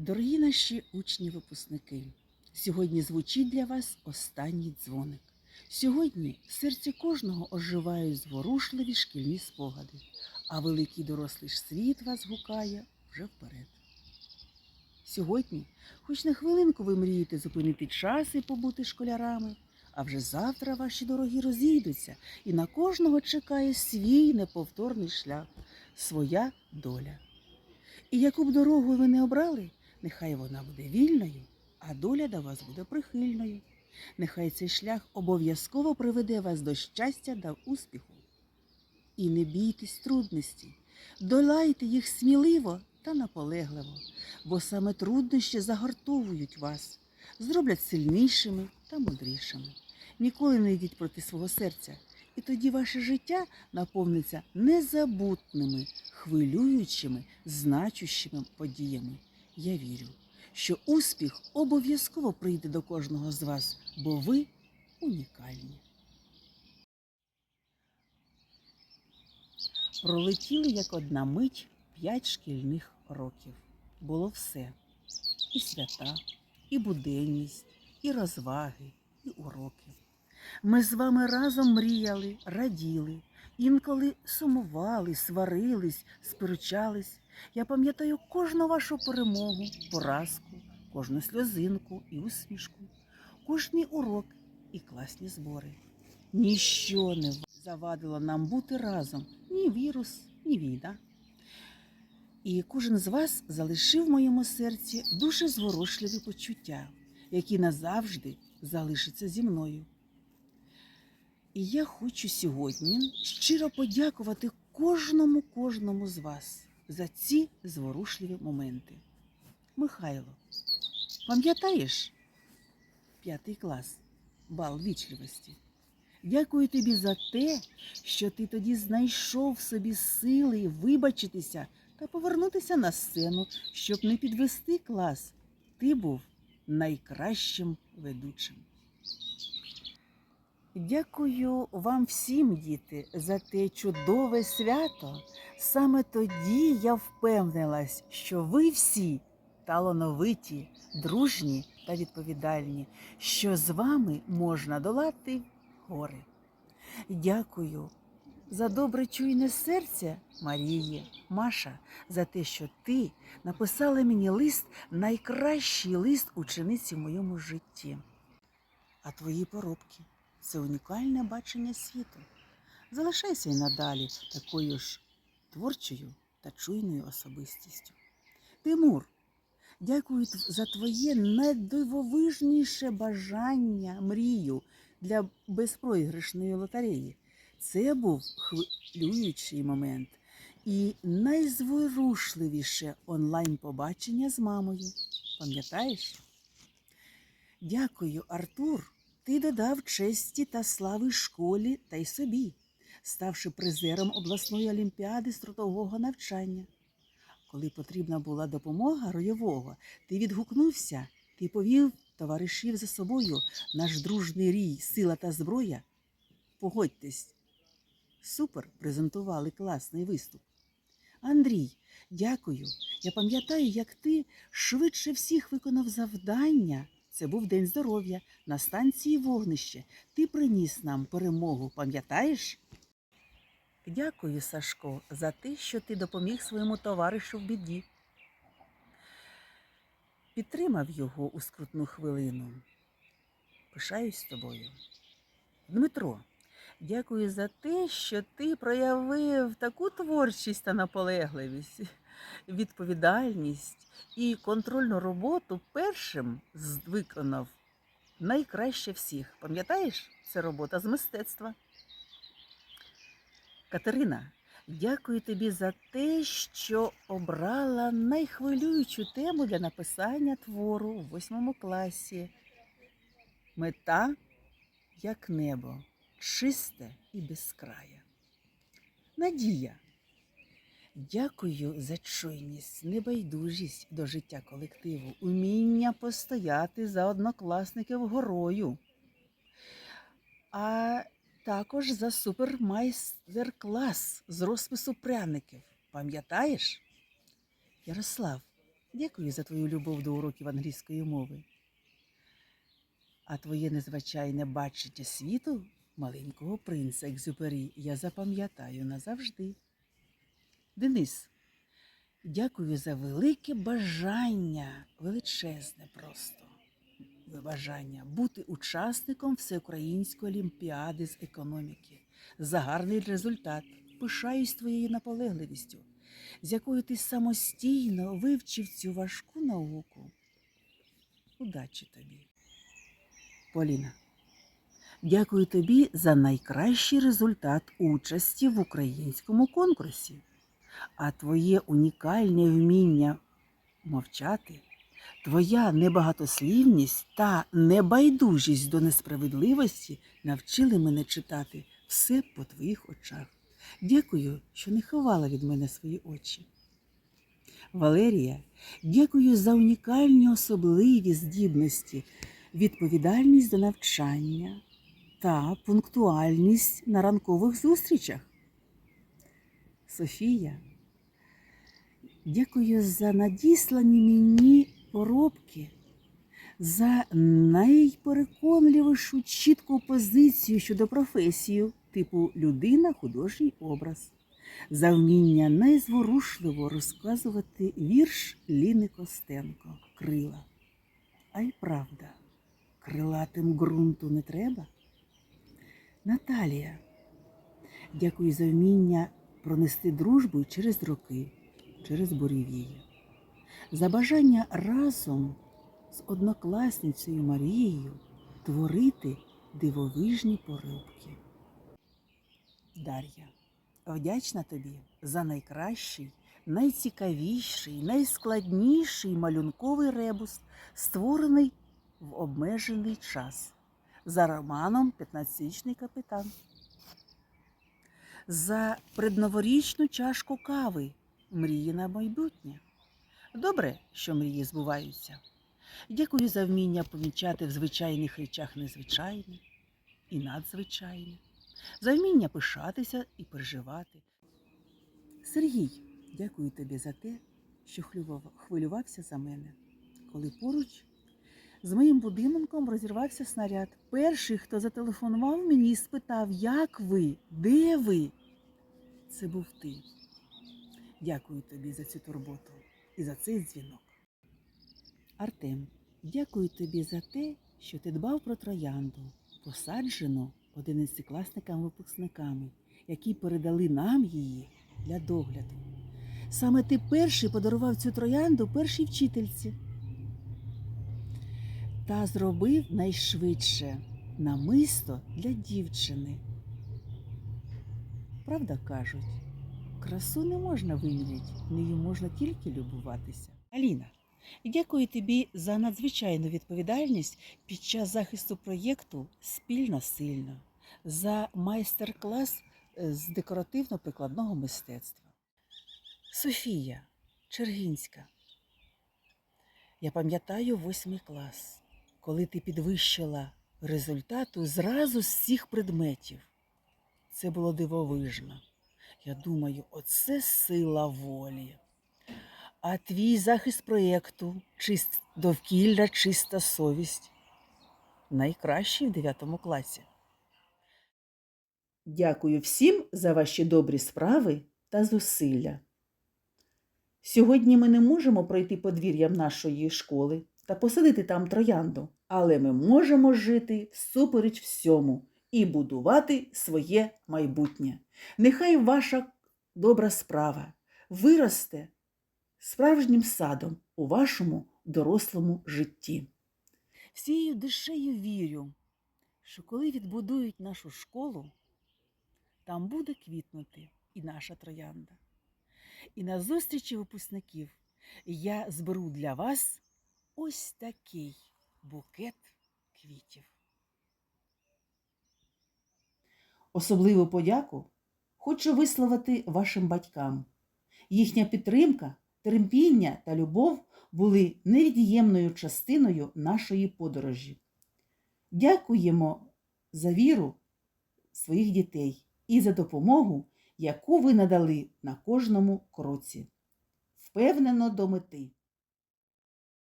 Дорогі наші учні-випускники, сьогодні звучить для вас останній дзвоник. Сьогодні в серці кожного оживають зворушливі шкільні спогади, а великий дорослий світ вас гукає вже вперед. Сьогодні, хоч на хвилинку ви мрієте зупинити час і побути школярами, а вже завтра ваші дорогі розійдуться, і на кожного чекає свій неповторний шлях, своя доля. І яку б дорогу ви не обрали, нехай вона буде вільною, а доля до вас буде прихильною. Нехай цей шлях обов'язково приведе вас до щастя та успіху. І не бійтесь трудностей, долайте їх сміливо та наполегливо, бо саме труднощі загартовують вас, зроблять сильнішими та мудрішими. Ніколи не йдіть проти свого серця, і тоді ваше життя наповниться незабутними, хвилюючими, значущими подіями. Я вірю, що успіх обов'язково прийде до кожного з вас, бо ви унікальні. Пролетіли як одна мить п'ять шкільних років. Було все: і свята, і буденність, і розваги, і уроки. Ми з вами разом мріяли, раділи, інколи сумували, сварились, сперечались. Я пам'ятаю кожну вашу перемогу, поразку, кожну сльозинку і усмішку, кожний урок і класні збори. Ніщо не завадило нам бути разом, ні вірус, ні війна. І кожен з вас залишив в моєму серці дуже зворушливі почуття, які назавжди залишаться зі мною. І я хочу сьогодні щиро подякувати кожному кожному з вас за ці зворушливі моменти. Михайло, пам'ятаєш п'ятий клас, бал вічливості? Дякую тобі за те, що ти тоді знайшов собі сили вибачитися та повернутися на сцену, щоб не підвести клас. Ти був найкращим ведучим. Дякую вам всім, діти, за те чудове свято. Саме тоді я впевнилась, що ви всі талановиті, дружні та відповідальні, що з вами можна долати гори. Дякую за добре чуйне серце Марії, Маша, за те, що ти написала мені лист, найкращий лист учениці в моєму житті. А твої поробки це унікальне бачення світу. Залишайся й надалі такою ж творчою та чуйною особистістю. Тимур, дякую за твоє найдивовижніше бажання, мрію для безпроіграшної лотереї. Це був хвилюючий момент і найзворушливіше онлайн-побачення з мамою. Пам'ятаєш? Дякую, Артур. Ти додав честі та слави школі та й собі, ставши призером обласної олімпіади з трудового навчання. Коли потрібна була допомога ройового, ти відгукнувся, ти повів товаришів за собою, наш дружний рій, сила та зброя. Погодьтесь, супер презентували класний виступ. Андрій, дякую. Я пам'ятаю, як ти швидше всіх виконав завдання. Це був День здоров'я на станції вогнище. Ти приніс нам перемогу, пам'ятаєш? Дякую, Сашко, за те, що ти допоміг своєму товаришу в біді. Підтримав його у скрутну хвилину. Пишаюсь тобою. Дмитро, дякую за те, що ти проявив таку творчість та наполегливість, відповідальність і контрольну роботу першим виконав найкраще всіх. Пам'ятаєш, це робота з мистецтва. Катерина, дякую тобі за те, що обрала найхвилюючу тему для написання твору у восьмому класі. Мета як небо, чисте і безкрає. Надія. Дякую за чуйність, небайдужість до життя колективу, уміння постояти за однокласників горою. А також за супермайстер-клас з розпису пряників. Пам'ятаєш? Ярослав, Дякую за твою любов до уроків англійської мови. А твоє незвичайне бачення світу маленького принца Екзюпері я запам'ятаю назавжди. Денис, дякую за велике бажання, величезне просто бажання бути учасником Всеукраїнської олімпіади з економіки. За гарний результат. Пишаюсь твоєю наполегливістю, з якою ти самостійно вивчив цю важку науку. Удачі тобі. Поліна. Дякую тобі за найкращий результат участі в українському конкурсі. А твоє унікальне вміння мовчати, твоя небагатослівність та небайдужість до несправедливості навчили мене читати все по твоїх очах. Дякую, що не ховала від мене свої очі. Валерія, дякую за унікальні особливі здібності, відповідальність до навчання та пунктуальність на ранкових зустрічах. Софія, дякую за надіслані мені поробки, за найпереконливішу чітку позицію щодо професії, типу людина, художній образ, за вміння найзворушливо розказувати вірш Ліни Костенко Крила. А й правда, крилатим ґрунту не треба. Наталія, дякую за вміння пронести дружбу через роки, через буревії, за бажання разом з однокласницею Марією творити дивовижні поробки. Дар'я, вдячна тобі за найкращий, найцікавіший, найскладніший малюнковий ребус, створений в обмежений час за романом «15-річний капітан. За предноворічну чашку кави мрії на майбутнє. Добре, що мрії збуваються. Дякую за вміння помічати в звичайних речах незвичайне і надзвичайне, за вміння пишатися і переживати. Сергій, дякую тобі за те, що хвилювався за мене, коли поруч з моїм будинком розірвався снаряд. Перший, хто зателефонував мені і спитав, як ви, де ви? Це був ти. Дякую тобі за цю турботу і за цей дзвінок. Артем, дякую тобі за те, що ти дбав про троянду, посаджену одинадцятикласниками-випускниками, які передали нам її для догляду. Саме ти перший подарував цю троянду першій вчительці та зробив найшвидше намисто для дівчини. Правда кажуть, красу не можна виміряти, нею можна тільки любуватися. Аліна, дякую тобі за надзвичайну відповідальність під час захисту проєкту Спільно сильно, за майстер-клас е, з декоративно-прикладного мистецтва. Софія Чергінська. Я пам'ятаю восьмий клас, коли ти підвищила результату зразу з всіх предметів. Це було дивовижно. Я думаю, оце сила волі. А твій захист проєкту, чист довкілля, чиста совість. Найкращий в 9 класі. Дякую всім за ваші добрі справи та зусилля. Сьогодні ми не можемо пройти подвір'ям нашої школи та посадити там троянду, але ми можемо жити всупереч всьому і будувати своє майбутнє. Нехай ваша добра справа виросте справжнім садом у вашому дорослому житті. Всією душею вірю, що коли відбудують нашу школу, там буде квітнути і наша троянда. І на зустрічі випускників я зберу для вас ось такий букет квітів. Особливу подяку хочу висловити вашим батькам. Їхня підтримка, терпіння та любов були невід'ємною частиною нашої подорожі. Дякуємо за віру своїх дітей і за допомогу, яку ви надали на кожному кроці. Впевнено до мети.